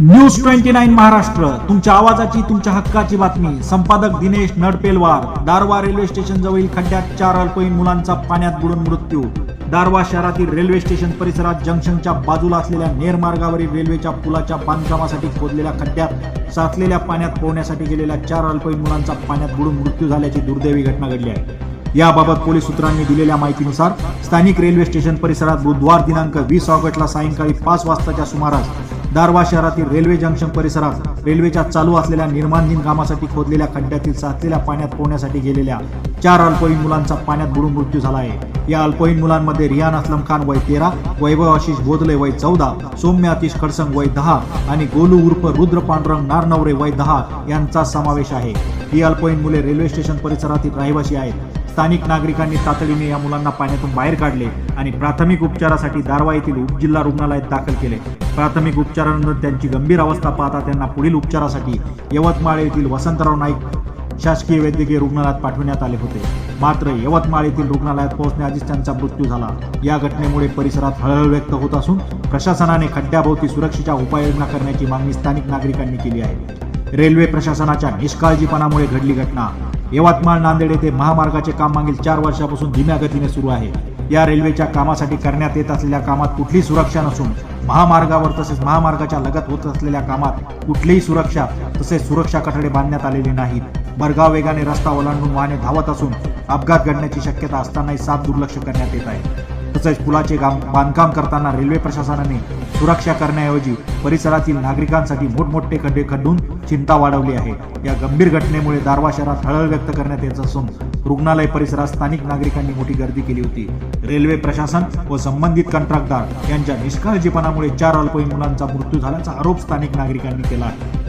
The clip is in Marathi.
News twenty nine Maharashtra. तुमच्या आवाजाची तुमच्या हक्काची बातमी. संपादक दिनेश नडपेलवार. दारवा रेल्वे स्टेशन जवळील खड्ड्यात चार अल्पवयीन मुलांचा पाण्यात बुडून मृत्यू. दारवा शहरातील रेल्वे स्टेशन परिसरात जंक्शनच्या बाजूला असलेल्या नेरमार्गावरील रेल्वेच्या पुलाच्या बांधकामासाठी खोदलेल्या खड्ड्यात साचलेल्या पाण्यात पोहण्यासाठी गेलेल्या चार अल्पवयीन मुलांचा पाण्यात बुडून मृत्यू झाल्याची दुर्दैवी घटना घडली आहे. याबाबत पोलीस सूत्रांनी दिलेल्या माहितीनुसार स्थानिक रेल्वे स्टेशन परिसरात बुधवार दिनांक वीस ऑगस्टला सायंकाळी पाच वाजताच्या सुमारास दारवा शहरातील रेल्वे जंक्शन परिसरात रेल्वेच्या चालू असलेल्या निर्माणधीन कामासाठी खोदलेल्या खड्ड्यातील साचलेल्या पाण्यात पोहण्यासाठी गेलेल्या चार अल्पवयीन मुलांचा पाण्यात बुडून मृत्यू झाला आहे. या अल्पवयीन मुलांमध्ये रियान असलम खान वय तेरा वैभव आशिष बोधले वय चौदा सौम्य आतिश खडसंग वय दहा आणि गोलू उर्फ रुद्र पांडुरंग नारनवरे वय दहा यांचा समावेश आहे. ही अल्पवयीन मुले रेल्वे स्टेशन परिसरातील रहिवासी आहेत. स्थानिक नागरिकांनी तातडीने या मुलांना पाण्यातून बाहेर काढले आणि प्राथमिक उपचारासाठी दारवा येथील उपजिल्हा रुग्णालयात दाखल केले. प्राथमिक उपचारानंतर त्यांची गंभीर अवस्था पाहता त्यांना पुढील उपचारासाठी यवतमाळ येथील वसंतराव नाईक शासकीय वैद्यकीय रुग्णालयात पाठवण्यात आले होते. मात्र यवतमाळ येथील रुग्णालयात पोहोचण्याआधीच त्यांचा मृत्यू झाला. या घटनेमुळे परिसरात हळहळ व्यक्त होत असून प्रशासनाने खड्ड्याभोवती सुरक्षेच्या उपाययोजना करण्याची मागणी स्थानिक नागरिकांनी केली आहे. रेल्वे प्रशासनाच्या निष्काळजीपणामुळे घडली घटना. यवतमाळ नांदेड येथे महामार्गाचे काम मागील चार वर्षापासून धीम्या गतीने सुरू आहे. या रेल्वेच्या कामासाठी करण्यात येत असलेल्या कामात कुठली सुरक्षा नसून महामार्गावर तसेच महामार्गाच्या लगत होत असलेल्या कामात कुठलीही सुरक्षा तसेच सुरक्षा कठडे बांधण्यात आलेले नाहीत. भरगाव वेगाने रस्ता ओलांडून वाहने धावत असून अपघात घडण्याची शक्यता असतानाही साफ दुर्लक्ष करण्यात येत आहे. तसेच पुलाचे काम बांधकाम करताना रेल्वे प्रशासनाने सुरक्षा करण्याऐवजी परिसरातील नागरिकांसाठी मोठमोठे खड्डे खड्डून चिंता वाढवली आहे. या गंभीर घटनेमुळे दारवा शहरात हळहळ व्यक्त करण्यात येत असून रुग्णालय परिसरात स्थानिक नागरिकांनी मोठी गर्दी केली होती. रेल्वे प्रशासन व संबंधित कंत्राटदार यांच्या निष्काळजीपणामुळे चार अल्पवयीन मुलांचा मृत्यू झाल्याचा आरोप स्थानिक नागरिकांनी केला आहे.